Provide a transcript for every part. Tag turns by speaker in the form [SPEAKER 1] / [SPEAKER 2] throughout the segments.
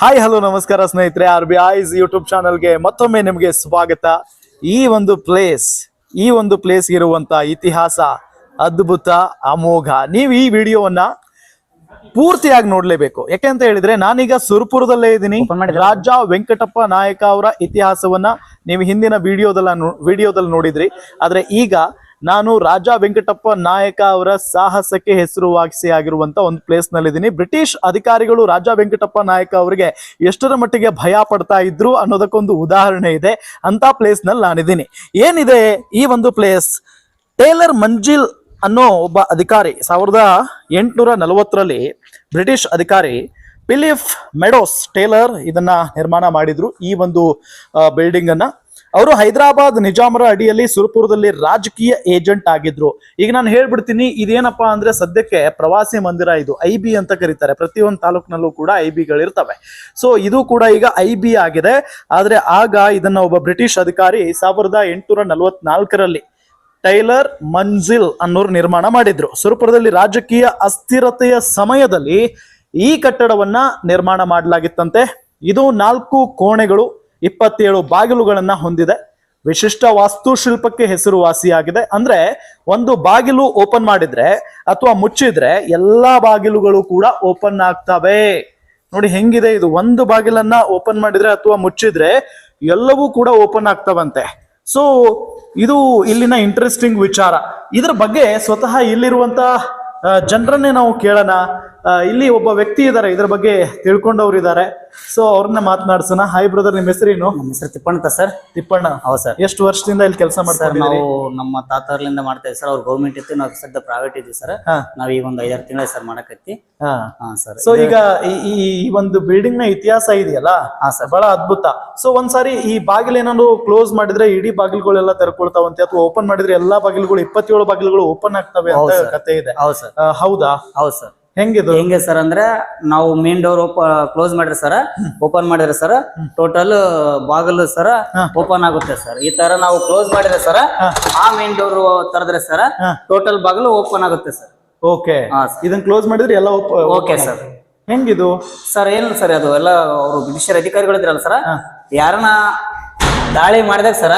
[SPEAKER 1] Hi hello ನಮಸ್ಕಾರ ಸ್ನೇಹಿತರೆ. R B ice YouTube ಚಾನಲ್ಗೆ ಮತ್ತೊಮ್ಮೆ ನಿಮಗೆ ಸ್ವಾಗತ. ಈ ಒಂದು ಪ್ಲೇಸ್ ಈ ಒಂದು ಪ್ಲೇಸ್ ಇರುವಂತ ಇತಿಹಾಸ ಅದ್ಭುತ ಅಮೋಘ ನೀವು ಈ ವಿಡಿಯೋವನ್ನ ಪೂರ್ತಿಯಾಗಿ ನೋಡ್ಲೇಬೇಕು. ಯಾಕೆ ಅಂತ ಹೇಳಿದ್ರೆ ನಾನೀಗ ಸುರ್ಪುರದಲ್ಲೇ ಇದ್ದೀನಿ. ರಾಜ ವೆಂಕಟಪ್ಪ ನಾಯಕ ಅವರ ಇತಿಹಾಸವನ್ನ ನೀವು ಹಿಂದಿನ ವಿಡಿಯೋದಲ್ಲ ವಿಡಿಯೋದಲ್ಲಿ ನೋಡಿದ್ರಿ. ಆದ್ರೆ ಈಗ ನಾನು ರಾಜ ವೆಂಕಟಪ್ಪ ನಾಯಕ ಅವರ ಸಾಹಸಕ್ಕೆ ಹೆಸರುವಾಸಿ ಆಗಿರುವಂತ ಒಂದು ಪ್ಲೇಸ್ ನಲ್ಲಿದ್ದೀನಿ. ಬ್ರಿಟಿಷ್ ಅಧಿಕಾರಿಗಳು ರಾಜ ವೆಂಕಟಪ್ಪ ನಾಯಕ ಅವರಿಗೆ ಎಷ್ಟರ ಮಟ್ಟಿಗೆ ಭಯ ಪಡ್ತಾ ಇದ್ರು ಅನ್ನೋದಕ್ಕೊಂದು ಉದಾಹರಣೆ ಇದೆ. ಅಂತ ಪ್ಲೇಸ್ನಲ್ಲಿ ನಾನಿದ್ದೀನಿ. ಏನಿದೆ ಈ ಒಂದು ಪ್ಲೇಸ್ ಟೇಲರ್ ಮಂಜಿಲ್ ಅನ್ನೋ ಒಬ್ಬ ಅಧಿಕಾರಿ ಸಾವಿರದ ಎಂಟುನೂರ ನಲವತ್ತರಲ್ಲಿ ಬ್ರಿಟಿಷ್ ಅಧಿಕಾರಿ ಪಿಲಿಫ್ ಮೆಡೋಸ್ ಟೇಲರ್ ಇದನ್ನ ನಿರ್ಮಾಣ ಮಾಡಿದ್ರು. ಈ ಒಂದು ಬಿಲ್ಡಿಂಗ್ ಅನ್ನ. ಅವರು ಹೈದರಾಬಾದ್ ನಿಜಾಮರ ಅಡಿಯಲ್ಲಿ ಸುರಪುರದಲ್ಲಿ ರಾಜಕೀಯ ಏಜೆಂಟ್ ಆಗಿದ್ರು. ಈಗ ನಾನು ಹೇಳ್ಬಿಡ್ತೀನಿ, ಇದೇನಪ್ಪಾ ಅಂದ್ರೆ ಸದ್ಯಕ್ಕೆ ಪ್ರವಾಸಿ ಮಂದಿರ ಇದು, ಐ ಬಿ ಅಂತ ಕರೀತಾರೆ. ಪ್ರತಿಯೊಂದು ತಾಲೂಕಿನಲ್ಲೂ ಕೂಡ ಐ ಬಿಗಳಿರ್ತವೆ. ಸೊ ಇದು ಕೂಡ ಈಗ ಐ ಬಿ ಆಗಿದೆ. ಆದ್ರೆ ಆಗ ಇದನ್ನ ಒಬ್ಬ ಬ್ರಿಟಿಷ್ ಅಧಿಕಾರಿ ಸಾವಿರದ ಎಂಟುನೂರ ಟೈಲರ್ ಮಂಜಿಲ್ ಅನ್ನೋರು ನಿರ್ಮಾಣ ಮಾಡಿದ್ರು. ಸುರಪುರದಲ್ಲಿ ರಾಜಕೀಯ ಅಸ್ಥಿರತೆಯ ಸಮಯದಲ್ಲಿ ಈ ಕಟ್ಟಡವನ್ನ ನಿರ್ಮಾಣ ಮಾಡಲಾಗಿತ್ತಂತೆ. ಇದು ನಾಲ್ಕು ಕೋಣೆಗಳು ಇಪ್ಪತ್ತೇಳು ಬಾಗಿಲುಗಳನ್ನ ಹೊಂದಿದೆ. ವಿಶಿಷ್ಟ ವಾಸ್ತುಶಿಲ್ಪಕ್ಕೆ ಹೆಸರುವಾಸಿಯಾಗಿದೆ. ಅಂದ್ರೆ ಒಂದು ಬಾಗಿಲು ಓಪನ್ ಮಾಡಿದ್ರೆ ಅಥವಾ ಮುಚ್ಚಿದ್ರೆ ಎಲ್ಲಾ ಬಾಗಿಲುಗಳು ಕೂಡ ಓಪನ್ ಆಗ್ತವೆ. ನೋಡಿ ಹೆಂಗಿದೆ ಇದು. ಒಂದು ಬಾಗಿಲನ್ನ ಓಪನ್ ಮಾಡಿದ್ರೆ ಅಥವಾ ಮುಚ್ಚಿದ್ರೆ ಎಲ್ಲವೂ ಕೂಡ ಓಪನ್ ಆಗ್ತವಂತೆ. ಸೊ ಇದು ಇಲ್ಲಿನ ಇಂಟ್ರೆಸ್ಟಿಂಗ್ ವಿಚಾರ. ಇದ್ರ ಬಗ್ಗೆ ಸ್ವತಃ ಇಲ್ಲಿರುವಂತ ಜನರನ್ನೇ ನಾವು ಕೇಳೋಣ. ಇಲ್ಲಿ ಒಬ್ಬ ವ್ಯಕ್ತಿ ಇದ್ದಾರೆ. ಇದ್ರ ಬಗ್ಗೆ ತಿಳ್ಕೊಂಡವ್ರು ಇದ್ದಾರೆ. ಸೊ ಅವ್ರನ್ನ ಮಾತನಾಡ್ಸೋಣ. ಹಾಯ್ ಬ್ರದರ್ ನಿಮ್ಮ ಹೆಸರೇನು
[SPEAKER 2] ನಮ್ಮ ಹೆಸರು ತಿಪ್ಪಣ್ಣ ಸರ್.
[SPEAKER 1] ತಿಪ್ಪಣ್ಣ.
[SPEAKER 2] ಹೌದು ಸರ್.
[SPEAKER 1] ಎಷ್ಟು ವರ್ಷದಿಂದ ಇಲ್ಲಿ ಕೆಲಸ ಮಾಡ್ತಾರೆ
[SPEAKER 2] ನಾವು ನಮ್ಮ ತಾತರ್ಲಿಂದ ಮಾಡ್ತಾ ಇದ್ದೀವಿ ಸರ್. ಅವ್ರು ಗೌರ್ಮೆಂಟ್ ಇತ್ತು ನಾವು ಸದ್ಯ ಪ್ರೈವೇಟ್ ಇದೀವಿ ಸರ್. ನಾವ್ ಈಗ ಒಂದು ಐದಾರು ತಿಂಗಳ ಸರ್ ಮಾಡಕತ್ತಿ. ಸರ್.
[SPEAKER 1] ಸೊ ಈಗ ಈ- ಒಂದು ಬಿಲ್ಡಿಂಗ್ನ ಇತಿಹಾಸ ಇದೆಯಲ್ಲ?
[SPEAKER 2] ಸರ್.
[SPEAKER 1] ಬಹಳ ಅದ್ಭುತ. ಸೊ ಒಂದ್ಸಾರಿ ಈ ಬಾಗಿಲು ಏನಾದ್ರು ಕ್ಲೋಸ್ ಮಾಡಿದ್ರೆ ಇಡೀ ಬಾಗಿಲುಗಳೆಲ್ಲ ತೆರ್ಕೊಳ್ತಾವಂತೆ ಅಥವಾ ಓಪನ್ ಮಾಡಿದ್ರೆ ಎಲ್ಲಾ ಬಾಗಿಲುಗಳು ಇಪ್ಪತ್ತೇಳು ಬಾಗಿಲುಗಳು ಓಪನ್ ಆಗ್ತವೆ ಅಂತ ಕತೆ ಇದೆ.
[SPEAKER 2] ಹೌದು ಸರ್.
[SPEAKER 1] ಹೌದಾ?
[SPEAKER 2] ಹೌದು ಸರ್.
[SPEAKER 1] ಹೆಂಗಿದು?
[SPEAKER 2] ಹೆಂಗೆ ಸರ್ ಅಂದ್ರೆ ನಾವು ಮೇನ್ ಡೋರ್ ಕ್ಲೋಸ್ ಮಾಡಿದ್ರೆ ಸರ್ ಓಪನ್ ಮಾಡಿದ್ರೆ ಸರ್ ಟೋಟಲ್ ಬಾಗಿಲು ಸರ್ ಓಪನ್ ಆಗುತ್ತೆ ಸರ್. ಈ ತರ ನಾವು ಕ್ಲೋಸ್ ಮಾಡಿದ್ರೆ ಸರ್ ಆ ಮೇನ್ ಡೋರ್ ತರದ್ರೆ ಸರ್ ಟೋಟಲ್ ಬಾಗಿಲು ಓಪನ್ ಆಗುತ್ತೆ ಸರ್.
[SPEAKER 1] ಓಕೆ. ಇದನ್ನ ಕ್ಲೋಸ್ ಮಾಡಿದ್ರೆ ಎಲ್ಲ
[SPEAKER 2] ಓಕೆ ಸರ್.
[SPEAKER 1] ಹೆಂಗಿದು?
[SPEAKER 2] ಸರ್ ಏನಿಲ್ಲ ಸರ್ ಅದು ಎಲ್ಲ ಅವರು ಬ್ರಿಟಿಷರ್ ಅಧಿಕಾರಿಗಳು ಇದ್ರಲ್ಲ ಸರ್ ಯಾರನ್ನ ದಾಳಿ ಮಾಡಿದಾಗ ಸರ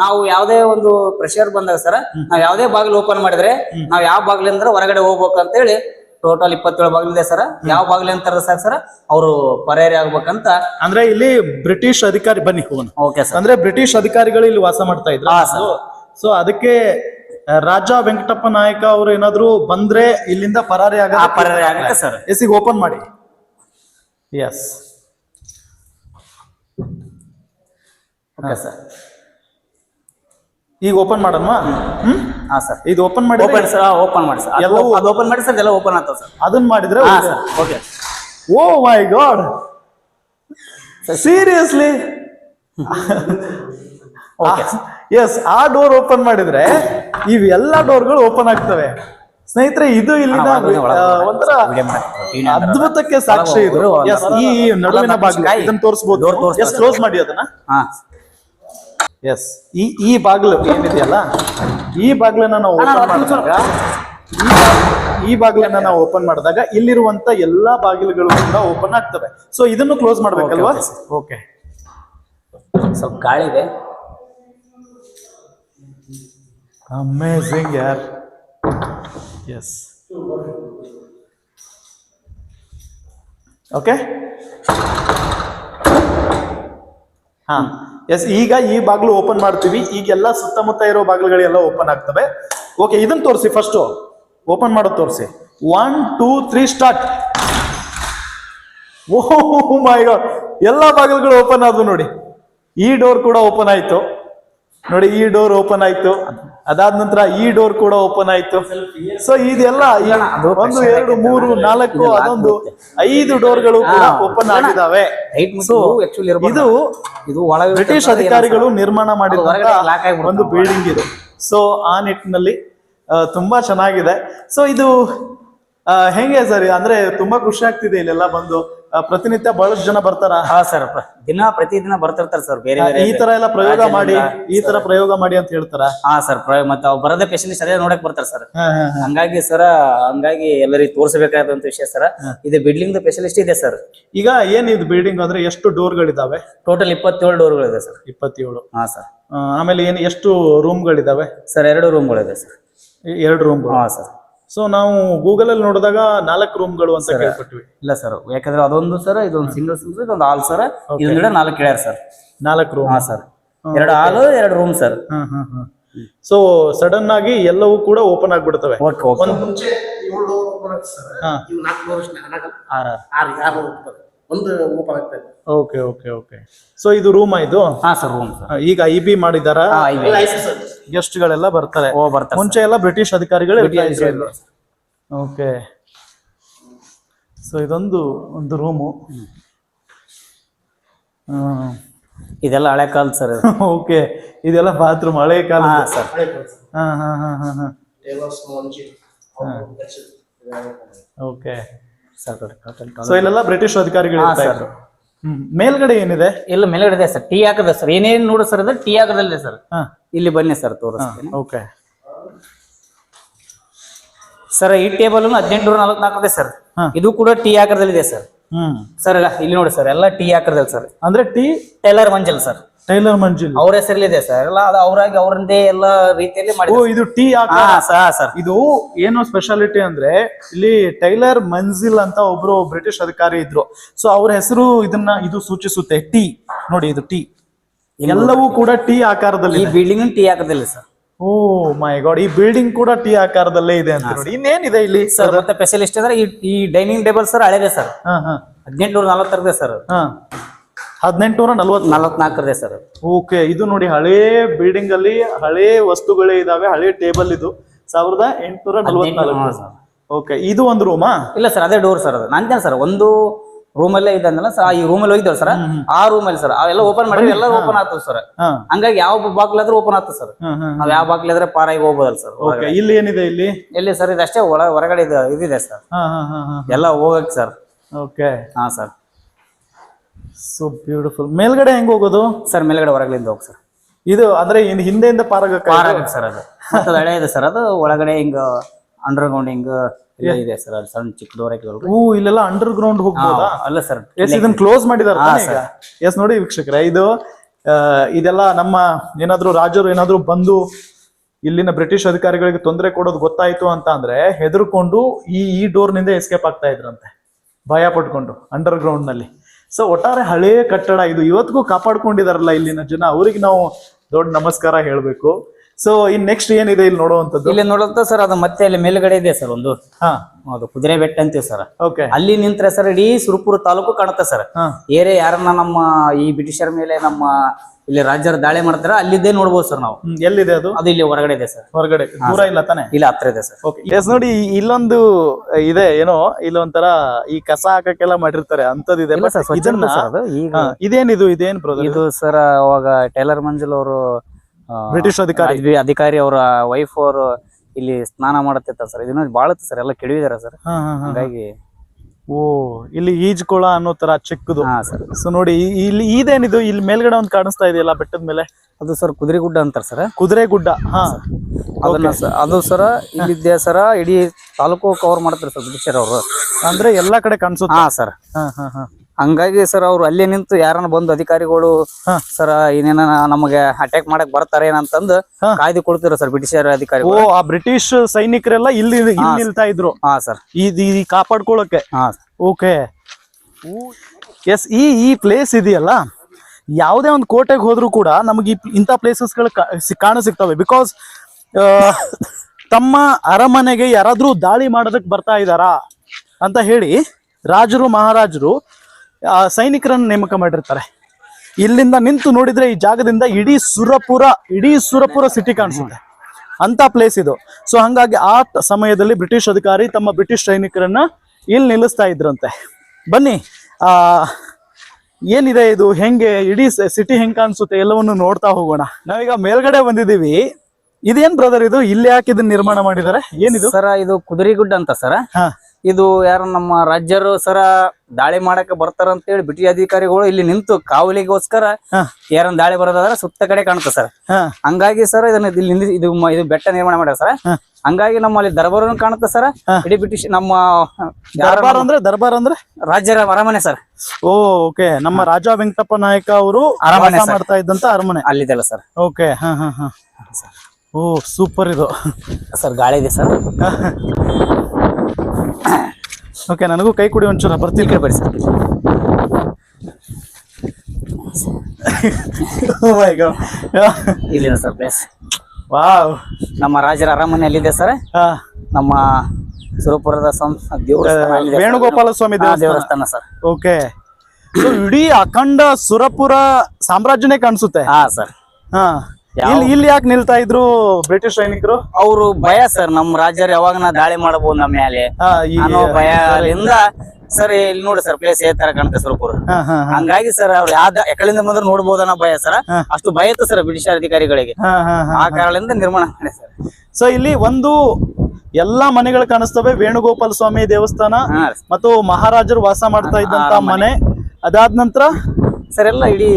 [SPEAKER 2] ನಾವು ಯಾವ್ದೇ ಒಂದು ಪ್ರೆಷರ್ ಬಂದಾಗ ಸರ ನಾವ್ ಯಾವ್ದೇ ಬಾಗಿಲು ಓಪನ್ ಮಾಡಿದ್ರೆ ನಾವ್ ಯಾವ ಬಾಗಿಲಿಂದ ಹೊರಗಡೆ ಹೋಗ್ಬೇಕು ಅಂತ ಹೇಳಿ ಟೋಟಲ್ ಇಪ್ಪತ್ತೇಳು ಬಾಗಿಲಿದೆ ಸರ್. ಯಾವ ಬಾಗಿಲು ಅಂತ ಸರ್ ಸರ್ ಅವರು ಪರಿಹಾರ ಆಗ್ಬೇಕಂತ.
[SPEAKER 1] ಅಂದ್ರೆ ಇಲ್ಲಿ ಬ್ರಿಟಿಷ್ ಅಧಿಕಾರಿ ಬನ್ನಿ ಹೋಗೋಣ.
[SPEAKER 2] Okay sir.
[SPEAKER 1] ಅಂದ್ರೆ ಬ್ರಿಟಿಷ್ ಅಧಿಕಾರಿಗಳು ಇಲ್ಲಿ ವಾಸ ಮಾಡ್ತಾ ಇದ್ರು. ಸೊ ಅದಕ್ಕೆ ರಾಜ ವೆಂಕಟಪ್ಪ ನಾಯಕ ಅವರು ಏನಾದ್ರು ಬಂದ್ರೆ ಇಲ್ಲಿಂದ ಪರಾರಿ
[SPEAKER 2] ಆ
[SPEAKER 1] ಆಗ
[SPEAKER 2] ಪರಿಹಾರ ಆಗತ್ತೆ ಸರ್.
[SPEAKER 1] ಎಸ್ ಈಗ ಓಪನ್ ಮಾಡಿ. Yes
[SPEAKER 2] okay sir.
[SPEAKER 1] ಈಗ ಓಪನ್ ಮಾಡೋಣವಾ ಹ್ಮ್?
[SPEAKER 2] ಹಾ ಸರ್.
[SPEAKER 1] ಇದು ಓಪನ್ ಮಾಡಿ
[SPEAKER 2] ಓಪನ್ ಸರ್ ಓಪನ್ ಮಾಡಿ ಸರ್.
[SPEAKER 1] ಎಲ್ಲವೂ
[SPEAKER 2] ಅದು ಓಪನ್ ಮಾಡಿ ಸರ್ ಎಲ್ಲ ಓಪನ್ ಆಗ್ತಾವ ಸರ್.
[SPEAKER 1] ಅದನ್ನ ಮಾಡಿದ್ರೆ
[SPEAKER 2] ಹಾ sir. Okay.
[SPEAKER 1] Oh my god. Seriously
[SPEAKER 2] okay.
[SPEAKER 1] Yes ಆ ಡೋರ್ ಓಪನ್ ಮಾಡಿದ್ರೆ ಇವೆಲ್ಲ ಡೋರ್ಗಳು ಓಪನ್ ಆಗ್ತವೆ. ಸ್ನೇಹಿತರೆ ಇದು ಇಲ್ಲಿನ ಒಂಥರ ಅದ್ಭುತಕ್ಕೆ ಸಾಕ್ಷಿ ಇದು. ಎಸ್ ಈ ನಡುವಿನ
[SPEAKER 2] ಭಾಗ
[SPEAKER 1] ಬಾಗಿಲು. ಇದನ್ನ ತೋರಿಸಬಹುದು ಕ್ಲೋಸ್ ಮಾಡಿ ಅದನ್ನ. ಎಸ್ ಈ ಈ ಬಾಗಿಲು ಏನಿದೆಯಲ್ಲ ಈ ಬಾಗಿಲನ್ನ ನಾವು ಓಪನ್ ಮಾಡಿದಾಗ ಈ ಬಾಗಿಲು- ಈ ಬಾಗಿಲನ್ನ ನಾವು ಓಪನ್ ಮಾಡಿದಾಗ ಇಲ್ಲಿರುವಂತ ಎಲ್ಲಾ ಬಾಗಿಲುಗಳು ಕೂಡ ಓಪನ್ ಆಗ್ತವೆ. ಸೊ ಇದನ್ನು ಕ್ಲೋಸ್ ಮಾಡ್ಬೇಕಲ್ವಾ? ಓಕೆ
[SPEAKER 2] ಸ್ವಲ್ಪ ಗಾಳಿ ಇದೆ.
[SPEAKER 1] ಅಮೇಝಿಂಗ್ ಯಾರ್? ಎಸ್ ಓಕೆ ಹಾ. ಎಸ್ ಈಗ ಈ ಬಾಗಿಲು ಓಪನ್ ಮಾಡ್ತೀವಿ. ಈಗೆಲ್ಲ ಸುತ್ತಮುತ್ತ ಇರೋ ಬಾಗಿಲುಗಳೆಲ್ಲ ಓಪನ್ ಆಗ್ತವೆ. ಓಕೆ ಇದನ್ನ ತೋರಿಸಿ ಫಸ್ಟು ಓಪನ್ ಮಾಡೋದು ತೋರಿಸಿ. ಒನ್ ಟೂ ತ್ರೀ ಸ್ಟಾರ್ಟ್ ಓಹೋ ಮೈ ಗಾಡ್ ಎಲ್ಲ ಬಾಗಿಲುಗಳು ಓಪನ್ ಆದ್ವು ನೋಡಿ. ಈ ಡೋರ್ ಕೂಡ ಓಪನ್ ಆಯ್ತು. ನೋಡಿ, ಈ ಡೋರ್ ಓಪನ್ ಆಯ್ತು. ಅದಾದ ನಂತರ ಈ ಡೋರ್ ಕೂಡ ಓಪನ್ ಆಯ್ತು. ಸೊ ಇದೆಲ್ಲ ಒಂದು ಎರಡು ಮೂರು ನಾಲ್ಕು ಅದೊಂದು ಐದು ಡೋರ್ಗಳು ಕೂಡ ಓಪನ್ ಆಗಿದಾವೆ. ಸೊ ಇದು
[SPEAKER 2] ಇದು
[SPEAKER 1] ಬ್ರಿಟಿಷ್ ಅಧಿಕಾರಿಗಳು ನಿರ್ಮಾಣ ಮಾಡಿದ. ಒಂದು ಬಿಲ್ಡಿಂಗ್ ಇದು. ಸೊ ಆ ನಿಟ್ಟಿನಲ್ಲಿ ತುಂಬಾ ಚೆನ್ನಾಗಿದೆ. ಸೊ ಇದು ಹೆಂಗೆ ಸರ್ ಅಂದ್ರೆ ತುಂಬಾ ಖುಷಿ ಆಗ್ತಿದೆ ಇಲ್ಲೆಲ್ಲ ಬಂದು? ಪ್ರತಿನಿತ್ಯ ಬಹಳಷ್ಟು ಜನ ಬರ್ತಾರ?
[SPEAKER 2] ಹಾ ಸರ್. ದಿನ ಪ್ರತಿದಿನ ಬರ್ತಿರ್ತಾರೆ ಸರ್. ಬೇರೆ ಬೇರೆ
[SPEAKER 1] ಈ ತರ ಎಲ್ಲ ಪ್ರಯೋಗ ಮಾಡಿ ಈ ತರ ಪ್ರಯೋಗ ಮಾಡಿ ಅಂತ ಹೇಳ್ತಾರ?
[SPEAKER 2] ಹಾ ಸರ್. ಮತ್ತೆ ಅವ್ರು ಬರೋದೇ ಸ್ಪೆಷಲಿಸ್ಟ್ ಅದೇ ನೋಡಕ್ ಬರ್ತಾರೆ ಸರ್. ಹಂಗಾಗಿ ಸರ ಹಂಗಾಗಿ ಎಲ್ಲರಿಗೂ ತೋರಿಸಬೇಕಾದಂತ ವಿಷಯ ಸರ್. ಇದು ಬಿಲ್ಡಿಂಗ್ ಸ್ಪೆಷಲಿಸ್ಟ್ ಇದೆ ಸರ್.
[SPEAKER 1] ಈಗ ಏನ್ ಇದು ಬಿಲ್ಡಿಂಗ್ ಅಂದ್ರೆ ಎಷ್ಟು ಡೋರ್ ಗಳಿದಾವೆ
[SPEAKER 2] ಟೋಟಲ್ ಇಪ್ಪತ್ತೇಳು ಡೋರ್ಗಳಿದೆ ಸರ್.
[SPEAKER 1] ಇಪ್ಪತ್ತೇಳು.
[SPEAKER 2] ಹಾ ಸರ್.
[SPEAKER 1] ಆಮೇಲೆ ಏನ್ ಎಷ್ಟು ರೂಮ್ ಗಳಿದಾವೆ
[SPEAKER 2] ಸರ್ ಎರಡು ರೂಮ್ ಗಳಿದೆ ಸರ್.
[SPEAKER 1] ಎರಡು ರೂಮ್
[SPEAKER 2] ಹಾ ಸರ್.
[SPEAKER 1] ಸೊ ನಾವು ಗೂಗಲ್ ಅಲ್ಲಿ ನೋಡಿದಾಗ ನಾಲ್ಕು ರೂಮ್ಗಳು ಅಂತ ಕೇಳ್ಪಟ್ವಿ
[SPEAKER 2] ಇಲ್ಲ ಸರ್ ಯಾಕಂದ್ರೆ ಅದೊಂದು ಸರ್ ಇದೊಂದು ಸಿಂಗಲ್ ಸಿಂಗಲ್ ಇದೊಂದು ಹಾಲ್ ಸರ್ ಇದೊಂದು ನಾಲ್ಕು ಹೇಳ್ಯಾರ ಸರ್
[SPEAKER 1] ನಾಲ್ಕು ರೂಮ್
[SPEAKER 2] ಹಾ ಸರ್ ಎರಡು ಹಾಲು ಎರಡು ರೂಮ್ ಸರ್
[SPEAKER 1] ಸೊ ಸಡನ್ ಆಗಿ ಎಲ್ಲವೂ ಕೂಡ ಓಪನ್ ಆಗ್ಬಿಡ್ತವೆ.
[SPEAKER 3] ಮುಂಚೆ ಏಳು
[SPEAKER 2] ಆರ್
[SPEAKER 3] ಆರು. ಆರು ಒಂದು ಓಪನ್ ಆಗ್ತಾ ಇದೆ.
[SPEAKER 1] ಓಕೆ ಓಕೆ ಓಕೆ ಸೊ ಇದು ರೂಮ್ ಇದು?
[SPEAKER 2] ಹಾ ಸರ್ ರೂಮ್ ಸರ್
[SPEAKER 1] ಈಗ ಐ ಬಿ ಮಾಡಿದಾರ? ಗೆಸ್ಟ್ ಗಳೆಲ್ಲ ಬರ್ತಾರೆ.
[SPEAKER 2] ಓ ಬರ್ತಾರೆ
[SPEAKER 1] ಮುಂಚೆ ಎಲ್ಲ ಬ್ರಿಟಿಷ್ ಅಧಿಕಾರಿಗಳು ಓಕೆ ಸೊ ಇದೊಂದು ಒಂದು ರೂಮು
[SPEAKER 2] ಇದೆಲ್ಲ ಹಳೆ ಕಾಲ ಸರ್
[SPEAKER 1] ಓಕೆ ಇದೆಲ್ಲ ಬಾತ್ರೂಮ್ ಹಳೆ ಕಾಲ
[SPEAKER 2] ಹಾ ಸರ್
[SPEAKER 1] ಹಾ ಹಾ ಹಾ ಹಾ ಹಾ.
[SPEAKER 3] ಟೇಲರ್ಸ್ ಮಂಜಿ
[SPEAKER 1] ಓಕೆ ಸೊ ಇಲ್ಲೆಲ್ಲ ಬ್ರಿಟಿಷ್ ಅಧಿಕಾರಿಗಳು
[SPEAKER 2] ಹಾ,
[SPEAKER 1] ಇರ್ತಾ
[SPEAKER 2] ಸರ್.
[SPEAKER 1] ಇದ್ರು. ಹ್ಮ್ ಮೇಲ್ಗಡೆ ಏನಿದೆ?
[SPEAKER 2] ಇಲ್ಲ ಮೇಲ್ಗಡೆ ಇದೆ ಸರ್ ಟೀ ಹಾಕದ ಸರ್ ಏನೇನ್ ನೋಡು ಸರ್ ಅದ್ರ ಟೀ ಹಾಕದಲ್ಲೇ ಸರ್
[SPEAKER 1] ಹಾ.
[SPEAKER 2] ಇಲ್ಲಿ ಬನ್ನಿ ಸರ್ ತೋರಿಸ್ತೀನಿ.
[SPEAKER 1] ಓಕೆ
[SPEAKER 2] ಸರ್ ಈ ಟೇಬಲ್ ಹದಿನೆಂಟು ನಲವತ್ನಾಲ್ಕದೆ ಸರ್
[SPEAKER 1] ಹಾ.
[SPEAKER 2] ಇದು ಕೂಡ ಟೀ ಆಕಾರದಲ್ಲಿದೆ ಸರ್
[SPEAKER 1] ಹ್ಮ್.
[SPEAKER 2] ಸರ್ ಇಲ್ಲಿ ನೋಡಿ ಸರ್ ಎಲ್ಲ ಟೀ ಆಕಾರದಲ್ಲಿ ಸರ್
[SPEAKER 1] ಅಂದ್ರೆ T
[SPEAKER 2] Tailor Manzil sir
[SPEAKER 1] Tailor Manzil.
[SPEAKER 2] ಅವ್ರ ಹೆಸರಲ್ಲಿದೆ ಸರ್ ಎಲ್ಲ ಅದು ಅವರಾಗಿ ಅವರಂದೇ ಎಲ್ಲ ರೀತಿಯಲ್ಲಿ
[SPEAKER 1] ಓ ಇದು ಟೀ
[SPEAKER 2] ಸರ್
[SPEAKER 1] ಇದು ಏನು ಸ್ಪೆಷಾಲಿಟಿ ಅಂದ್ರೆ ಇಲ್ಲಿ ಟೈಲರ್ ಮಂಜಿಲ್ ಅಂತ ಒಬ್ರು ಬ್ರಿಟಿಷ್ ಅಧಿಕಾರಿ ಇದ್ರು. ಸೊ ಅವ್ರ ಹೆಸರು ಇದನ್ನ ಇದು ಸೂಚಿಸುತ್ತೆ ಟೀ. ನೋಡಿ ಇದು ಟೀ. ಎಲ್ಲವೂ ಕೂಡ ಟೀ ಆಕಾರದಲ್ಲಿ
[SPEAKER 2] ಈ ಬಿಲ್ಡಿಂಗ್ ಟೀ ಹಾಕದಿಲ್ಲ ಸರ್
[SPEAKER 1] ಓ ಮೈ ಗಾಡ್ ಈ ಬಿಲ್ಡಿಂಗ್ ಕೂಡ ಟೀ ಆಕಾರದಲ್ಲೇ ಇದೆ ಅಂತ ನೋಡಿ. ಇನ್ನೇನಿದೆ ಇಲ್ಲಿ?
[SPEAKER 2] ಸರ್ ಮತ್ತೆ ಸ್ಪೆಷಲಿಸ್ಟ್ ಅಂದ್ರೆ ಈ ಈ ಡೈನಿಂಗ್ ಟೇಬಲ್ ಸರ್ ಹಳೆದೆ ಸರ್
[SPEAKER 1] ಹಾ ಹಾ.
[SPEAKER 2] ಹದಿನೆಂಟುನೂರ ನಲವತ್ತರದೆ ಸರ್
[SPEAKER 1] ಹಾ. ಹದಿನೆಂಟುನೂರ
[SPEAKER 2] ನಲವತ್ನಾಲ್ಕರದೆ ಸರ್
[SPEAKER 1] ಓಕೆ ಇದು ನೋಡಿ ಹಳೇ ಬಿಲ್ಡಿಂಗ್ ಅಲ್ಲಿ ಹಳೆ ವಸ್ತುಗಳೇ ಇದಾವೆ ಹಳೆ ಟೇಬಲ್ ಇದು. ಸಾವಿರದ ಎಂಟುನೂರ ನಲ್ವತ್ನಾಲ್ಕು. ಓಕೆ ಇದು ಒಂದು ರೂಮಾ
[SPEAKER 2] ಇಲ್ಲ ಸರ್ ಅದೇ ಡೋರ್ ಸರ್ ಅದು. ನಂಗೆ ಸರ್ ಒಂದು ರೂಮ್ ಅಲ್ಲೇ ಇದೆ ಅಂದಲ್ಲ ಸರ್ ಈ ರೂಮಲ್ಲಿ ಹೋಗಿದ್ದೇವೆ ಸರ್. ಆ ರೂಮಲ್ಲಿ ಸರ್ ಅವೆಲ್ಲ ಓಪನ್ ಮಾಡಿದ್ರೆ ಎಲ್ಲ ಓಪನ್ ಆಗ್ತದೆ ಸರ್. ಹಂಗಾಗಿ ಯಾವ ಬಾಗ್ಲಾದ್ರೂ ಓಪನ್ ಆಗ್ತದೆ ಸರ್. ನಾವ್ ಯಾವ ಬಾಗ್ಲಾದ್ರೆ ಪಾರಾಗಿ ಹೋಗ್ಬೋದಲ್ಲ ಸರ್
[SPEAKER 1] ಓಕೆ ಇಲ್ಲಿ ಏನಿದೆ ಇಲ್ಲಿ?
[SPEAKER 2] ಎಲ್ಲಿ ಸರ್ ಇದಷ್ಟೇ ಒಳ ಹೊರಗಡೆ ಇದು ಇದಿದೆ ಸರ್. ಎಲ್ಲ ಹೋಗಕ್ ಸರ್.
[SPEAKER 1] ಓಕೆ.
[SPEAKER 2] ಹಾ ಸರ್.
[SPEAKER 1] ಸೊ ಬ್ಯೂಟಿಫುಲ್ ಮೇಲ್ಗಡೆ ಹೆಂಗ್ ಹೋಗೋದು?
[SPEAKER 2] ಸರ್ ಮೇಲ್ಗಡೆ ಹೊರಗಡೆಯಿಂದ ಹೋಗಿ ಸರ್.
[SPEAKER 1] ಇದು ಅಂದ್ರೆ ಇನ್ ಹಿಂದೆಯಿಂದ
[SPEAKER 2] ಪಾರಾಗ ಸರ್ ಅದು. ಮತ್ತೆ ಅದು ಹಳೆ ಇದೆ ಸರ್ ಅದು ಒಳಗಡೆ ಹಿಂಗ ಅಂಡರ್ ಗ್ರೌಂಡ್ ಹಿಂಗ ಎಲ್ಲ ಇದೆ ಸರ್ ಅದು ಸಣ್ಣ ಚಿಕ್ಕ ಡೋರ್
[SPEAKER 1] ಹೂ ಇಲ್ಲೆಲ್ಲ ಅಂಡರ್ ಗ್ರೌಂಡ್ ಹೋಗ್ಬೋದಾ
[SPEAKER 2] ಅಲ್ಲ ಸರ್
[SPEAKER 1] ಎಸ್ ಇದನ್ನ ಕ್ಲೋಸ್ ಮಾಡಿದಾರೆ ತಾನೇ ಈಗ. ಎಸ್ ನೋಡಿ ವೀಕ್ಷಕರ ಇದು ಆ, ಇದೆಲ್ಲ ನಮ್ಮ ಏನಾದ್ರು ರಾಜರು ಏನಾದ್ರು ಬಂದು ಇಲ್ಲಿನ ಬ್ರಿಟಿಷ್ ಅಧಿಕಾರಿಗಳಿಗೆ ತೊಂದರೆ ಕೊಡೋದು ಗೊತ್ತಾಯ್ತು ಅಂತ ಅಂದ್ರೆ ಹೆದರ್ಕೊಂಡು ಈ ಈ ಡೋರ್ನಿಂದ ಎಸ್ಕೇಪ್ ಆಗ್ತಾ ಇದ್ರಂತೆ. ಭಯ ಪಟ್ಕೊಂಡು ಅಂಡರ್ ಗ್ರೌಂಡ್ನಲ್ಲಿ. ಸೊ ಒಟ್ಟಾರೆ ಹಳೆಯ ಕಟ್ಟಡ ಇದು ಇವತ್ತಿಗೂ ಕಾಪಾಡ್ಕೊಂಡಿದಾರಲ್ಲ ಇಲ್ಲಿನ ಜನ. ಅವ್ರಿಗೆ ನಾವು ದೊಡ್ಡ ನಮಸ್ಕಾರ ಹೇಳ್ಬೇಕು. ಸೊ ಇನ್ ನೆಕ್ಸ್ಟ್ ಏನಿದೆ ಇಲ್ಲಿ ನೋಡುವಂತದ್ದು
[SPEAKER 2] ಇಲ್ಲಿ ನೋಡುವಂತ ಸರ್ ಅದು ಮತ್ತೆ ಅಲ್ಲಿ ಮೇಲ್ಗಡೆ ಇದೆ ಸರ್ ಒಂದು.
[SPEAKER 1] ಹಾ.
[SPEAKER 2] ಅದು ಕುದುರೆ ಬೆಟ್ಟ ಅಂತೀವಿ ಸರ್
[SPEAKER 1] ಓಕೆ
[SPEAKER 2] ಅಲ್ಲಿ ನಿಂತ್ರೆ ಸರ್ ಇಡೀ ಸುರಪುರ ತಾಲೂಕು ಕಾಣುತ್ತೆ ಸರ್
[SPEAKER 1] ಏರಿಯಾ
[SPEAKER 2] ಏರೇ ಯಾರನ್ನ ನಮ್ಮ ಈ ಬ್ರಿಟಿಷರ ಮೇಲೆ ನಮ್ಮ ಇಲ್ಲಿ ರಾಜ್ಯರ ದಾಳಿ ಮಾಡ್ತಾರ ಅಲ್ಲಿದ್ದೇ ನೋಡ್ಬೋದು ಸರ್ ನಾವು.
[SPEAKER 1] ಹ್ಮ್, ಎಲ್ಲಿದೆ ಅದು?
[SPEAKER 2] ಅದು ಇಲ್ಲಿ ಹೊರಗಡೆ ಇದೆ ಸರ್.
[SPEAKER 1] ಹೊರಗಡೆ. ದೂರ ಇಲ್ಲ ತಾನೆ?
[SPEAKER 2] ಇಲ್ಲ ಹತ್ರ ಇದೆ ಸರ್.
[SPEAKER 1] ಓಕೆ ಎಸ್ ನೋಡಿ ಇಲ್ಲೊಂದು ಇದೆ ಏನೋ ಇಲ್ಲೊಂಥರ ಈ ಕಸ ಹಾಕಕ್ಕೆಲ್ಲ ಮಾಡಿರ್ತಾರೆ ಅಂತದಿದೆ
[SPEAKER 2] ಇಲ್ಲ
[SPEAKER 1] but
[SPEAKER 2] ಸರ್
[SPEAKER 1] ಇದನ್ನ
[SPEAKER 2] ಸರ್ ಅದು. ಈಗ
[SPEAKER 1] ಹಾ, ಇದೇನಿದು ಇದೇನ್ ಬ್ರದರ್
[SPEAKER 2] ಇದು ಸರ್ ಅವಾಗ ಟೈಲರ್ ಮಂಜುಲ್ ಅವರು
[SPEAKER 1] ಬ್ರಿಟಿಷ್ ಅಧಿಕಾರಿ.
[SPEAKER 2] ಅಧಿಕಾರಿ ಅವರ ವೈಫ್ ಅವರು ಇಲ್ಲಿ ಸ್ನಾನ ಮಾಡುತ್ತಿತ್ತ ಸರ್. ಇದನ್ನ ಬಾಳತ್ತೆ ಸರ್ ಎಲ್ಲ ಕೆಡವಿದಾರೆ ಸರ್.
[SPEAKER 1] ಹಾಗಾಗಿ ಹಾ, ಹಾ.
[SPEAKER 2] ಹಂಗಾಗಿ
[SPEAKER 1] ಓ ಇಲ್ಲಿ ಈಜ್ಕೊಳ ಅನ್ನೋ ತರ ಚಿಕ್ಕದು.
[SPEAKER 2] ಹಾ ಸರ್.
[SPEAKER 1] ಸೊ ನೋಡಿ ಈ- ಇಲ್ಲಿ ಇದೇನಿದು ಇಲ್ಲಿ ಮೇಲ್ಗಡೆ ಒಂದು ಕಾಣಿಸ್ತಾ ಇದೆಯಲ್ಲ ಬೆಟ್ಟದ ಮೇಲೆ?
[SPEAKER 2] ಅದು ಸರ್ ಕುದುರೆ ಗುಡ್ಡ ಅಂತಾರೆ ಸರ್.
[SPEAKER 1] ಕುದುರೆ ಗುಡ್ಡ ಹಾ.
[SPEAKER 2] ಅದನ್ನ ಸ- ಅದು ಸರ ಇಲ್ಲಿದ್ದೆ ಸರ ಇಡೀ ತಾಲೂಕು ಕವರ್ ಮಾಡ್ತಾರೆ ಸರ್ ಬ್ರಿಟಿಷರ್ ಅವರು.
[SPEAKER 1] ಅಂದ್ರೆ ಎಲ್ಲಾ ಕಡೆ ಕಾಣಿಸುತ್ತೆ?
[SPEAKER 2] ಹಾ ಸರ್.
[SPEAKER 1] ಹಾ ಹಾ ಹಾ.
[SPEAKER 2] ಹಂಗಾಗಿ ಸರ್ ಅವ್ರು ಅಲ್ಲೇ ನಿಂತು ಯಾರನ್ನ ಬಂದು ಅಧಿಕಾರಿಗಳು ಸರ್ ಏನೇನ ನಮಗೆ ಅಟ್ಯಾಕ್ ಮಾಡಕ್ ಬರ್ತಾರೆ ಏನಂತಂದು. ಕಾಯ್ದೆ ಕೊಡ್ತಿರ ಸರ್ ಬ್ರಿಟಿಷರ್
[SPEAKER 1] ಓ ಆ ಬ್ರಿಟಿಷ್ ಸೈನಿಕರೆಲ್ಲ ಇಲ್ಲಿ ಇಲ್ಲಿ ನಿಲ್ತಾ ಇದ್ರು.
[SPEAKER 2] ಹಾ ಸರ್.
[SPEAKER 1] ಇದು ಈ
[SPEAKER 2] ಕಾಪಾಡ್ಕೊಳಕ್ಕೆ.
[SPEAKER 1] ಓಕೆ. ಎಸ್ ಈ ಈ ಪ್ಲೇಸ್ ಇದೆಯಲ್ಲ ಯಾವುದೇ ಒಂದು ಕೋಟೆಗೆ ಹೋದ್ರು ಕೂಡ ನಮಗೆ ಇಂಥ ಪ್ಲೇಸಸ್ಗಳು ಕಾಣ ಸಿಗ್ತವೆ. ಬಿಕಾಸ್ ತಮ್ಮ ಅರಮನೆಗೆ ಯಾರಾದ್ರೂ ದಾಳಿ ಮಾಡೋದಕ್ಕೆ ಬರ್ತಾ ಇದಾರಾ ಅಂತ ಹೇಳಿ ರಾಜರು ಮಹಾರಾಜರು ಸೈನಿಕರನ್ನು ನೇಮಕ ಮಾಡಿರ್ತಾರೆ. ಇಲ್ಲಿಂದ ನಿಂತು ನೋಡಿದ್ರೆ ಈ ಜಾಗದಿಂದ ಇಡೀ ಸುರಪುರ ಇಡೀ ಸುರಪುರ ಸಿಟಿ ಕಾಣಿಸುತ್ತೆ. ಅಂತ ಪ್ಲೇಸ್ ಇದು. ಸೊ ಹಂಗಾಗಿ ಆ ಸಮಯದಲ್ಲಿ ಬ್ರಿಟಿಷ್ ಅಧಿಕಾರಿ ತಮ್ಮ ಬ್ರಿಟಿಷ್ ಸೈನಿಕರನ್ನ ಇಲ್ಲಿ ನಿಲ್ಲಿಸ್ತಾ ಇದ್ರಂತೆ. ಬನ್ನಿ ಆ ಏನಿದೆ ಇದು? ಹೆಂಗೆ ಇಡೀ ಸಿಟಿ ಹೆಂಗ್ ಕಾಣಿಸುತ್ತೆ? ಎಲ್ಲವನ್ನು ನೋಡ್ತಾ ಹೋಗೋಣ. ನಾವೀಗ ಮೇಲ್ಗಡೆ ಬಂದಿದೀವಿ ಇದೇನ್ ಬ್ರದರ್ ಇದು? ಇಲ್ಲಿ ಯಾಕೆ ಇದನ್ನ ನಿರ್ಮಾಣ ಮಾಡಿದ್ದಾರೆ? ಏನಿದು?
[SPEAKER 2] ಸರ ಇದು ಕುದುರೆಗುಡ್ಡ ಅಂತ ಸರ್.
[SPEAKER 1] ಹಾ.
[SPEAKER 2] ಇದು ಯಾರು ನಮ್ಮ ರಾಜ್ಯರು ಸರ ದಾಳಿ ಮಾಡಕ್ಕೆ ಬರ್ತಾರ ಅಂತ ಹೇಳಿ ಬಿಟಿ ಅಧಿಕಾರಿಗಳು ಇಲ್ಲಿ ನಿಂತು ಕಾವಲಿಗೋಸ್ಕರ. ಯಾರನ್ನ ದಾಳಿ ಬರೋದಾದ್ರೆ ಸುತ್ತ ಕಡೆ ಕಾಣುತ್ತೆ ಸರ್. ಹಂಗಾಗಿ ಸರ್ ಇದನ್ನ ಇಲ್ಲಿ ಇದು ಇದು ಬೆಟ್ಟ ನಿರ್ಮಾಣ ಮಾಡ್ಯಾರ ಸರ್. ಹಂಗಾಗಿ ನಮ್ಮಲ್ಲಿ ದರ್ಬಾರನು ಕಾಣುತ್ತೆ ಸರ್. ಇಡೀ ಬ್ರಿಟಿಷ್ ನಮ್ಮ
[SPEAKER 1] ದರ್ಬಾರ್ ಅಂದ್ರೆ ದರ್ಬಾರ್ ಅಂದ್ರೆ?
[SPEAKER 2] ರಾಜ್ಯರ ಅರಮನೆ ಸರ್.
[SPEAKER 1] ಓ ಓಕೆ. ನಮ್ಮ ರಾಜ ವೆಂಕಟಪ್ಪ ನಾಯಕ ಅವರು
[SPEAKER 2] ಅರಮನೆ
[SPEAKER 1] ಮಾಡ್ತಾ ಇದ್ದಂತ ಅರಮನೆ.
[SPEAKER 2] ಅಲ್ಲಿದೆಲ್ಲ ಸರ್.
[SPEAKER 1] ಓಕೆ ಹಾ ಹಾ ಹಾ. ಓ ಸೂಪರ್ ಇದು.
[SPEAKER 2] ಸರ್ ಗಾಳಿ ಇದೆ ಸರ್.
[SPEAKER 1] ಓಕೆ ನನಗೂ ಕೈ ಕುಡಿ ಒಂಚೂರು
[SPEAKER 2] ಕಡೆ ಬರಿ ಸರ್ ಇಲ್ಲಿದೆ ಸರ್ ಪ್ಲೇಸ್
[SPEAKER 1] ವಾವ್
[SPEAKER 2] ನಮ್ಮ ರಾಜರ ಅರಮನೆ ಅಲ್ಲಿದೆ ಸರ್
[SPEAKER 1] ಹಾ.
[SPEAKER 2] ನಮ್ಮ ಸುರಪುರದ ದೇವಸ್ಥಾನ
[SPEAKER 1] ವೇಣುಗೋಪಾಲ ಸ್ವಾಮಿ ದೇವಸ್ಥಾನ.
[SPEAKER 2] ಸರ್
[SPEAKER 1] ಓಕೆ ಇಡೀ ಅಖಂಡ ಸುರಪುರ ಸಾಮ್ರಾಜ್ಯನೇ ಕಾಣಿಸುತ್ತೆ?
[SPEAKER 2] ಹಾ ಸರ್
[SPEAKER 1] ಹಾ. ಇಲ್ಲಿ ಇಲ್ಲಿ ಯಾಕೆ ನಿಲ್ತಾ ಇದ್ರು ಬ್ರಿಟಿಷ್ ಸೈನಿಕರು?
[SPEAKER 2] ಅವರು ಭಯ ಸರ್ ನಮ್ ರಾಜ್ಯರು ಯಾವಾಗ ನಾ ದಾಳಿ ಮಾಡಬಹುದು ನಮ್ಮ ಮೇಲೆ
[SPEAKER 1] ಹಾ
[SPEAKER 2] ಅಲ್ಲಿಂದ ಸರ್ ಇಲ್ಲಿ ನೋಡಿ ಸರ್ ಪ್ಲೇಸ್ ಏತರ ತರ ಕಾಣುತ್ತೆ
[SPEAKER 1] ಸರ್
[SPEAKER 2] ಹಂಗಾಗಿ ಸರ್ ಅವ್ರು ಯಾವ್ದ ಎಕಳಿಂದ ಬಂದ್ರೆ ನೋಡ್ಬೋದು ಅನ್ನೋ ಭಯ ಸರ್. ಅಷ್ಟು ಭಯ ಇತ್ತು ಸರ್ ಬ್ರಿಟಿಷ್ ಅಧಿಕಾರಿಗಳಿಗೆ. ಆ ಕಾರಣದಿಂದ ನಿರ್ಮಾಣ ಮಾಡಿ ಸರ್.
[SPEAKER 1] ಸೊ ಇಲ್ಲಿ ಒಂದು ಎಲ್ಲಾ ಮನೆಗಳು ಕಾಣಿಸ್ತವೆ. ವೇಣುಗೋಪಾಲ ಸ್ವಾಮಿ ದೇವಸ್ಥಾನ ಮತ್ತು ಮಹಾರಾಜರು ವಾಸ ಮಾಡ್ತಾ ಇದ್ದಂತ ಮನೆ. ಅದಾದ ನಂತರ
[SPEAKER 2] ಸರ್ ಎಲ್ಲ ಇಡೀ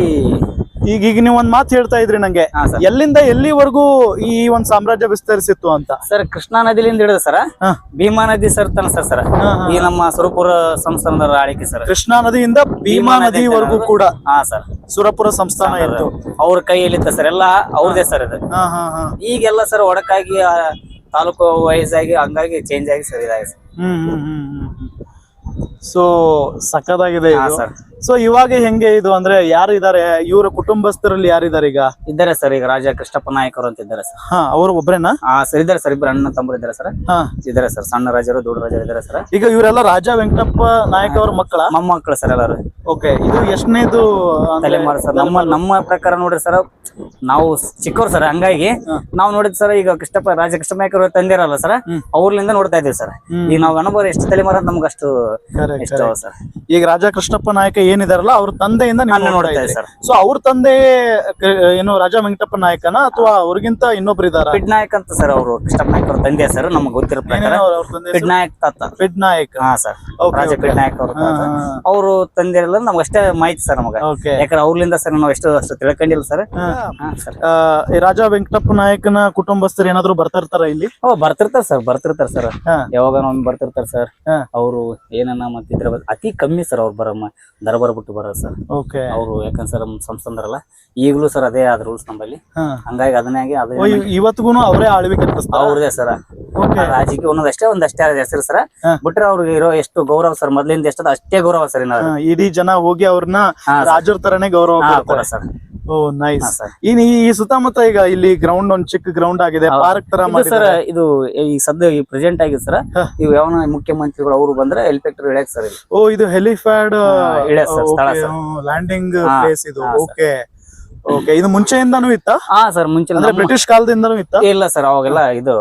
[SPEAKER 1] ಈಗ ಈಗ ನೀವು ಒಂದ್ ಮಾತು ಹೇಳ್ತಾ ಇದ್ರಿ ನಂಗೆ.
[SPEAKER 2] ಹಾ
[SPEAKER 1] ಎಲ್ಲಿಂದ ಎಲ್ಲಿವರೆಗೂ ಈ ಒಂದ್ ಸಾಮ್ರಾಜ್ಯ ವಿಸ್ತರಿಸಿತ್ತು ಅಂತ?
[SPEAKER 2] ಸರ್ ಕೃಷ್ಣಾ ನದಿಲಿಂದ ಹಿಡಿದು ಸರ್
[SPEAKER 1] ಹಾ.
[SPEAKER 2] ಭೀಮಾ ನದಿ ಸರ್ ತನ ಸರ್ ಸರ್.
[SPEAKER 1] ಹಾ, ಹಾ.
[SPEAKER 2] ಈ ನಮ್ಮ ಸುರಪುರ ಸಂಸ್ಥಾನದ ಆಳಿಕೆ ಸರ್.
[SPEAKER 1] ಕೃಷ್ಣಾ ನದಿಯಿಂದ ಭೀಮಾ ನದಿವರೆಗೂ ಕೂಡ
[SPEAKER 2] ಹಾ ಸರ್.
[SPEAKER 1] ಸುರಪುರ ಸಂಸ್ಥಾನ ಇತ್ತು.
[SPEAKER 2] ಅವ್ರ ಕೈಯಲ್ಲಿತ್ತ ಸರ್ ಎಲ್ಲ ಅವ್ರದೇ ಸರ್ ಇದು.
[SPEAKER 1] ಹಾ ಹಾ ಹಾ.
[SPEAKER 2] ಈಗೆಲ್ಲ ಸರ್ ಒಡಕಾಗಿ ಆ, ತಾಲೂಕು ವೈಸ್ ಆಗಿ ಹಂಗಾಗಿ ಚೇಂಜ್ ಆಗಿ ಸರ್ ಇದಾಗಿದೆ ಸರ್.
[SPEAKER 1] ಹ್ಮ್ ಹ್ಮ್ ಹ್ಮ್ ಹ್ಮ್ ಸೊ ಸಖತ್ತಾಗಿದೆ
[SPEAKER 2] ಹಾ
[SPEAKER 1] ಇದು.
[SPEAKER 2] ಸರ್.
[SPEAKER 1] ಸೊ ಇವಾಗ ಹೆಂಗೆ ಇದು ಅಂದ್ರೆ ಯಾರು ಇದಾರೆ? ಇವರ ಕುಟುಂಬಸ್ಥರಲ್ಲಿ ಯಾರಿದ್ದಾರೆ ಈಗ?
[SPEAKER 2] ಇದ್ದಾರೆ ಸರ್ ಈಗ ರಾಜ ಕೃಷ್ಣಪ್ಪ ನಾಯಕರು ಅಂತ ಇದ್ದಾರೆ ಸರ್.
[SPEAKER 1] ಹಾ ಅವರು ಒಬ್ರೇನಾ?
[SPEAKER 2] ಹಾ ಸರ್ ಇದ್ದಾರೆ ಸರ್ ಇಬ್ಬರು ಅಣ್ಣ ತಮ್ಮರು ಇದ್ದಾರೆ ಸರ್.
[SPEAKER 1] ಹಾ.
[SPEAKER 2] ಇದ್ದಾರೆ ಸರ್ ಸಣ್ಣ ರಾಜರು ದೊಡ್ಡ ರಾಜರು ಇದ್ದಾರೆ ಸರ್.
[SPEAKER 1] ಈಗ ಇವರೆಲ್ಲ ರಾಜ ವೆಂಕಟಪ್ಪ ನಾಯಕ ಅವ್ರ ಮಕ್ಕಳ?
[SPEAKER 2] ಮೊಮ್ಮಕ್ಕಳು ಸರ್ ಎಲ್ಲರೂ.
[SPEAKER 1] ಓಕೆ ಇದು ಎಷ್ಟನೇದು
[SPEAKER 2] ತಲೆಮಾರು ಸರ್ ನಮ್ಮ ನಮ್ಮ ಪ್ರಕಾರ ನೋಡ್ರಿ ಸರ್ ನಾವು ಚಿಕ್ಕವ್ರು ಸರ್ ಹಂಗಾಗಿ ನಾವು ನೋಡಿದ್ ಸರ್ ಈಗ ಕೃಷ್ಣಪ್ಪ ರಾಜ ಕೃಷ್ಣ ನಾಯಕರು ತಂದಿರಲ್ಲ ಸರ್ ಅವ್ರಲಿಂದ ನೋಡ್ತಾ ಇದೀವಿ ಸರ್. ಈಗ ನಾವು ಅನುಭವ ಎಷ್ಟು ತಲೆಮಾರ ನಮ್ಗೆ ಅಷ್ಟು ಇಷ್ಟ ಸರ್.
[SPEAKER 1] ಈಗ ರಾಜ ಕೃಷ್ಣಪ್ಪ ನಾಯಕ ಏನಿದಾರಲ್ಲ ಅವ್ರ ತಂದೆಯಿಂದ
[SPEAKER 2] ನಾನು
[SPEAKER 1] ನೋಡ್ತಾ
[SPEAKER 2] ನೋಡ್ತಾ
[SPEAKER 1] ಇದ್ದೀರಿ.
[SPEAKER 2] ಸರ್.
[SPEAKER 1] ಸೊ ಅವ್ರ ತಂದೆ ಏನು ರಾಜಾ ವೆಂಕಟಪ್ಪ ನಾಯಕನ ಅಥವಾ ಅವ್ರಿಗಿಂತ ಇನ್ನೊಬ್ರು ಇದಾರ
[SPEAKER 2] ಪಿಡ್ ನಾಯಕ್ ಅಂತ ಸರ್ ಅವರು ಕೃಷ್ಣಪ್ಪ ಅವ್ರ ತಂದೆ ಸರ್ ನಮ್ಗೆ ಗೊತ್ತಿರೋ ಪ್ರಕಾರ.
[SPEAKER 1] ಅವ್ರ
[SPEAKER 2] ಪಿಡ್ ನಾಯಕ್ ತಾತ.
[SPEAKER 1] ಪಿಡ್ ನಾಯಕ್.
[SPEAKER 2] ಹಾ ಸರ್.
[SPEAKER 1] ರಾಜಾ
[SPEAKER 2] ರಾಜ
[SPEAKER 1] okay.
[SPEAKER 2] ಪಿಡ್ ನಾಯಕ್ ಅವರು
[SPEAKER 1] ಹಾ, ತಂದೆ
[SPEAKER 2] ಅವರು ನಮ್ಗೆ ಅಷ್ಟೇ ಮಾಹಿತಿ ಸರ್ ನಮಗೆ. ಯಾಕಂದ್ರೆ ಅವ್ರಲಿಂದ ಸರ್ ನಾವು ಎಷ್ಟು ಅಷ್ಟು ತಿಳ್ಕೊಂಡಿಲ್ಲ ಸರ್.
[SPEAKER 1] ರಾಜ ವೆಂಕಟಪ್ಪ ನಾಯಕನ ಕುಟುಂಬಸ್ಥರು ಏನಾದ್ರು ಬರ್ತಿರ್ತಾರ ಇಲ್ಲಿ?
[SPEAKER 2] ಓ ಬರ್ತಿರ್ತಾರೆ ಸರ್ ಬರ್ತಿರ್ತಾರೆ ಸರ್. ಯಾವಾಗ ಒಮ್ಮೆ ಬರ್ತಿರ್ತಾರೆ ಸರ್. ಅವರು ಏನನ್ನ ಮತ್ತೆ ಇದ್ರ ಬಗ್ಗೆ ಅತಿ ಕಮ್ಮಿ ಸರ್ ಅವ್ರು ಬರಮ್ಮ ದರ್ಬಾರ್ ಬಿಟ್ಟು ಬರೋದು ಸರ್.
[SPEAKER 1] ಓಕೆ
[SPEAKER 2] ಅವರು ಯಾಕಂದ್ರೆ ಸರ್ ಸಂಸ್ಥಾನರಲ್ಲ ಈಗಲೂ ಸರ್ ಅದೇ ಆದ ರೂಲ್ಸ್ ನಮ್ಮಲ್ಲಿ. ಹಂಗಾಗಿ ಅದನ್ನೇ ಆಗಿ ಅದೇ
[SPEAKER 1] ಇವತ್ತಿಗೂ ಅವರೇ ಆಳ್ವಿಕೆ
[SPEAKER 2] ಅವ್ರದೇ ಸರ್. ರಾಜಕೀಯ ಒಂದೊಂದಷ್ಟೇ ಒಂದಷ್ಟೇ ಅದ ಹೆಸರು ಸರ್. ಬಿಟ್ರೆ ಅವ್ರಿಗೆ ಇರೋ ಎಷ್ಟು ಗೌರವ ಸರ್ ಮೊದ್ಲಿಂದ ಎಷ್ಟು ಅಷ್ಟೇ ಗೌರವ ಸರ್
[SPEAKER 1] ಇಡೀ ಜನ ಹೋಗಿ ಅವ್ರನ್ನ. ರಾಜರ ತರನೇ ಗೌರವ
[SPEAKER 2] ಸರ್.
[SPEAKER 1] ಓ ನೈಸ್. ಇನ್ ಈ ಸುತ್ತಮುತ್ತ ಈಗ ಇಲ್ಲಿ ಗ್ರೌಂಡ್ ಒಂದ್ ಚಿಕ್ಕ ಗ್ರೌಂಡ್ ಆಗಿದೆ ಪಾರ್ಕ್ ತರ
[SPEAKER 2] ಸರ್ ಇದು ಈ ಸದ್ಯ ಈ ಪ್ರೆಸೆಂಟ್ ಆಗಿದೆ ಸರ್. ಇವು ಯಾವನ ಮುಖ್ಯಮಂತ್ರಿಗಳು ಅವರು ಬಂದ್ರೆ ಹೆಲಿಕಾಪ್ಟರ್ ಇಳಿಯಕ್ ಸರ್
[SPEAKER 1] ಓ ಇದು
[SPEAKER 2] ಹೆಲಿಪ್ಯಾಡ್.
[SPEAKER 1] ಲ್ಯಾಂಡಿಂಗ್ ಪ್ಲೇಸ್ ಇದು. ಓಕೆ ಓಕೆ ಇದು ಮುಂಚೆಯಿಂದಾನು ಇತ್ತ?
[SPEAKER 2] ಹಾ ಸರ್ ಮುಂಚೆ
[SPEAKER 1] ಬ್ರಿಟಿಷ್ ಕಾಲದಿಂದನೂ ಇತ್ತ?
[SPEAKER 2] ಇಲ್ಲ ಸರ್ ಅವಾಗೆಲ್ಲ ಇದು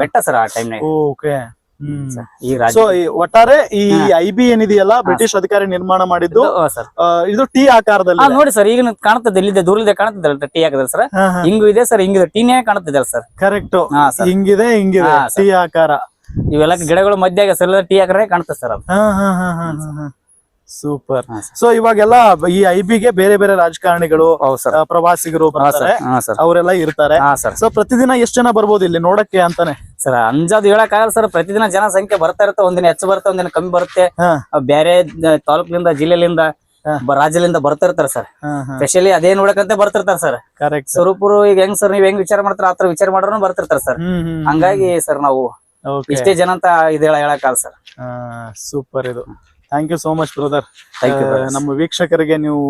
[SPEAKER 2] ಬೆಟ್ಟ ಸರ್ ಆ ಟೈಮ್
[SPEAKER 1] ಓಕೆ ಸೊ ಒಟ್ಟಾರೆ ಈ ಐ ಬಿ ಏನಿದೆಯಲ್ಲ ಬ್ರಿಟಿಷ್ ಅಧಿಕಾರಿ ನಿರ್ಮಾಣ ಮಾಡಿದ್ದು ಇದು ಟಿ ಆಕಾರದಲ್ಲಿ
[SPEAKER 2] ನೋಡಿ ಸರ್ ಈಗ ಕಾಣ್ತದೆ ಇಲ್ಲಿದೆ ದೂರಲಿದೆ ಕಾಣ್ತದಲ್ಲ ಟೀ ಹಾಕಿದ್ರೆ ಸರ್. ಹಿಂಗು ಇದೆ ಸರ್ ಹಿಂಗಿದೆ ಟೀನೇ ಕಾಣ್ತಿದೆ ಸರ್.
[SPEAKER 1] ಕರೆಕ್ಟ್ ಹಿಂಗಿದೆ ಹಿಂಗಿದೆ ಟಿ ಆಕಾರ.
[SPEAKER 2] ಇವೆಲ್ಲ ಗಿಡಗಳು ಮಧ್ಯ ಸರ್ ಟೀ ಆಕಾರ ಕಾಣುತ್ತೆ ಸರ್ ಅದು.
[SPEAKER 1] ಹಾ ಹಾ ಹಾ ಹಾ ಹಾ. ಸೂಪರ್. ಸೊ ಇವಾಗೆಲ್ಲ ಈ ಐಬಿಗೆ ಬಿಗೆ ಬೇರೆ ಬೇರೆ ರಾಜಕಾರಣಿಗಳು ಪ್ರವಾಸಿಗರು ಬರ್ತಾರೆ.
[SPEAKER 2] ಸರ್.
[SPEAKER 1] ಅವರೆಲ್ಲ ಇರ್ತಾರೆ. ಸೊ ಪ್ರತಿದಿನ ಎಷ್ಟು ಜನ ಬರ್ಬೋದು ಇಲ್ಲಿ ನೋಡಕ್ಕೆ ಅಂತಾನೆ?
[SPEAKER 2] ಸರ್ ಅಂಜಾದ್ ಹೇಳಕ್ ಆಗಲ್ಲ ಸರ್. ಪ್ರತಿದಿನ ಜನಸಂಖ್ಯೆ ಬರ್ತಾ ಇರುತ್ತೆ. ಒಂದಿನ ಹೆಚ್ಚು ಬರುತ್ತೆ ಒಂದಿನ ಕಮ್ಮಿ ಬರುತ್ತೆ. ಬೇರೆ ತಾಲೂಕಿನಿಂದ ಜಿಲ್ಲೆಲಿಂದ ರಾಜ್ಯದಿಂದ ಬರ್ತಾ ಇರ್ತಾರೆ ಸರ್. ಸ್ಪೆಷಲಿ ಅದೇ ನೋಡಕಂತ ಬರ್ತಿರ್ತಾರೆ ಸರ್.
[SPEAKER 1] ಕರೆಕ್ಟ್
[SPEAKER 2] ಸ್ವರೂಪರು ಈಗ ಹೆಂಗ್ ಸರ್ ನೀವ್ ಹೆಂಗ್ ವಿಚಾರ ಮಾಡ್ತಾರ ಆತರ ವಿಚಾರ ಮಾಡೋರು ಬರ್ತಿರ್ತಾರೆ ಸರ್. ಹಂಗಾಗಿ ಸರ್ ನಾವು ಇಷ್ಟೇ ಜನ ಅಂತ ಇದು ಹೇಳಕ್ ಹೇಳಕ್ಕಾಗಲ್ಲ ಸರ್.
[SPEAKER 1] ಸೂಪರ್ ಇದು. Thank you so much brother
[SPEAKER 2] Thank you, brothers.
[SPEAKER 1] ನಮ್ಮ ವೀಕ್ಷಕರಿಗೆ ನೀವು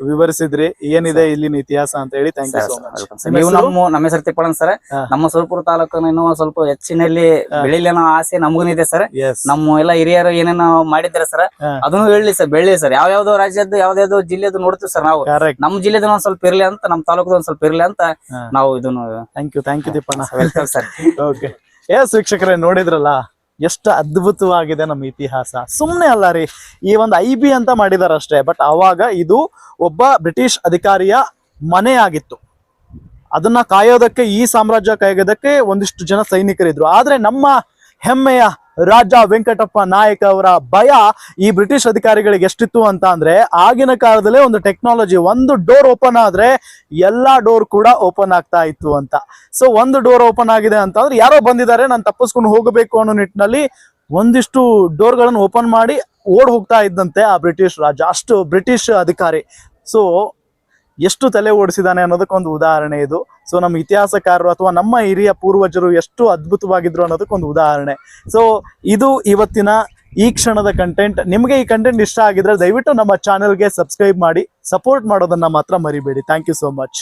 [SPEAKER 1] ವಿವರಿಸಿದ್ರಿ ಏನಿದೆ ಇಲ್ಲಿನ ಇತಿಹಾಸ ಅಂತ ಹೇಳಿ ಥ್ಯಾಂಕ್ ಯು ಸೋ ಮಚ್
[SPEAKER 2] ನೀವು ನಮ್ಮ ನಮ್ಮ ಹೆಸರು ತಿಪ್ಪಳನ್ ಸರ್
[SPEAKER 1] ಹಾ.
[SPEAKER 2] ನಮ್ಮ ಸುರಪುರ ತಾಲೂಕನ್ನ ಇನ್ನೂ ಸ್ವಲ್ಪ ಹೆಚ್ಚಿನಲ್ಲಿ ಬೆಳಿಲಿ ಅನ್ನೋ ಆಸೆ ನಮಗೂ ಇದೆ ಸರ್
[SPEAKER 1] ಎಸ್
[SPEAKER 2] ನಮ್ಮ ಎಲ್ಲ ಹಿರಿಯರು ಏನೇನ ಮಾಡಿದ್ದಾರೆ ಸರ್
[SPEAKER 1] ಹಾ.
[SPEAKER 2] ಅದನ್ನು ಹೇಳಿ ಸರ್ ಬೆಳ್ಳಿ ಸರ್ ಯಾವ ಯಾವ್ದೋ ರಾಜ್ಯದ್ದು ಯಾವ್ದಾವ್ದೋ ಜಿಲ್ಲೆದು ನೋಡ್ತೀವಿ ಸರ್ ನಾವು.
[SPEAKER 1] ಕರೆಕ್ಟ್
[SPEAKER 2] ನಮ್ಮ ಜಿಲ್ಲೆದು ಒಂದ್ ಸ್ವಲ್ಪ ಇರ್ಲಿ ಅಂತ ನಮ್ಮ ತಾಲೂಕದ ಒಂದ್ ಸ್ವಲ್ಪ ಇರ್ಲಿ ಅಂತ
[SPEAKER 1] ಹಾ.
[SPEAKER 2] ನಾವು ಇದನ್ನು
[SPEAKER 1] ಥ್ಯಾಂಕ್ ಯು ಥ್ಯಾಂಕ್ ಯು ದೀಪಣ್ಣ
[SPEAKER 2] ವೆಲ್ಕಮ್ ಸರ್
[SPEAKER 1] ಓಕೆ ಎಸ್ ವೀಕ್ಷಕರೇ ನೋಡಿದ್ರಲ್ಲ? ಎಷ್ಟು ಅದ್ಭುತವಾಗಿದೆ ನಮ್ಮ ಇತಿಹಾಸ. ಸುಮ್ಮನೆ ಅಲ್ಲ ರೀ, ಈ ಒಂದು ಐ ಬಿ ಅಂತ ಮಾಡಿದಾರೆ ಅಷ್ಟೇ ಬಟ್ ಅವಾಗ ಇದು ಒಬ್ಬ ಬ್ರಿಟಿಷ್ ಅಧಿಕಾರಿಯ ಮನೆ ಆಗಿತ್ತು ಅದನ್ನ ಕಾಯೋದಕ್ಕೆ, ಈ ಸಾಮ್ರಾಜ್ಯ ಕಾಯೋದಕ್ಕೆ ಒಂದಿಷ್ಟು ಜನ ಸೈನಿಕರಿದ್ರು. ಆದ್ರೆ ನಮ್ಮ ಹೆಮ್ಮೆಯ ರಾಜ ವೆಂಕಟಪ್ಪ ನಾಯಕ್ ಅವರ ಭಯ ಈ ಬ್ರಿಟಿಷ್ ಅಧಿಕಾರಿಗಳಿಗೆ ಎಷ್ಟಿತ್ತು ಅಂತ ಅಂದ್ರೆ ಆಗಿನ ಕಾಲದಲ್ಲೇ ಒಂದು ಟೆಕ್ನಾಲಜಿ, ಒಂದು ಡೋರ್ ಓಪನ್ ಆದ್ರೆ ಎಲ್ಲಾ ಡೋರ್ ಕೂಡ ಓಪನ್ ಆಗ್ತಾ ಇತ್ತು ಅಂತ. ಸೊ ಒಂದು ಡೋರ್ ಓಪನ್ ಆಗಿದೆ ಅಂತ ಅಂದ್ರೆ ಯಾರೋ ಬಂದಿದ್ದಾರೆ, ನಾನು ತಪ್ಪಿಸ್ಕೊಂಡು ಹೋಗಬೇಕು ಅನ್ನೋ ನಿಟ್ಟಿನಲ್ಲಿ ಒಂದಿಷ್ಟು ಡೋರ್ಗಳನ್ನು ಓಪನ್ ಮಾಡಿ ಓಡ್ ಹೋಗ್ತಾ ಇದ್ದಂತೆ ಆ ಬ್ರಿಟಿಷ್ ರಾಜ, ಅಷ್ಟು ಬ್ರಿಟಿಷ್ ಅಧಿಕಾರಿ. ಸೊ ಎಷ್ಟು ತಲೆ ಓಡಿಸಿದಾನೆ ಅನ್ನೋದಕ್ಕೊಂದು ಉದಾಹರಣೆ ಇದು. ಸೊ ನಮ್ಮ ಇತಿಹಾಸಕಾರರು ಅಥವಾ ನಮ್ಮ ಹಿರಿಯ ಪೂರ್ವಜರು ಎಷ್ಟು ಅದ್ಭುತವಾಗಿದ್ರು ಅನ್ನೋದಕ್ಕೊಂದು ಉದಾಹರಣೆ. ಸೊ ಇದು ಇವತ್ತಿನ ಈ ಕ್ಷಣದ ಕಂಟೆಂಟ್ ನಿಮಗೆ ಈ ಕಂಟೆಂಟ್ ಇಷ್ಟ ಆಗಿದ್ರೆ ದಯವಿಟ್ಟು ನಮ್ಮ ಚಾನೆಲ್ಗೆ ಸಬ್ಸ್ಕ್ರೈಬ್ ಮಾಡಿ ಸಪೋರ್ಟ್ ಮಾಡೋದನ್ನ ಮಾತ್ರ ಮರಿಬೇಡಿ. Thank you so much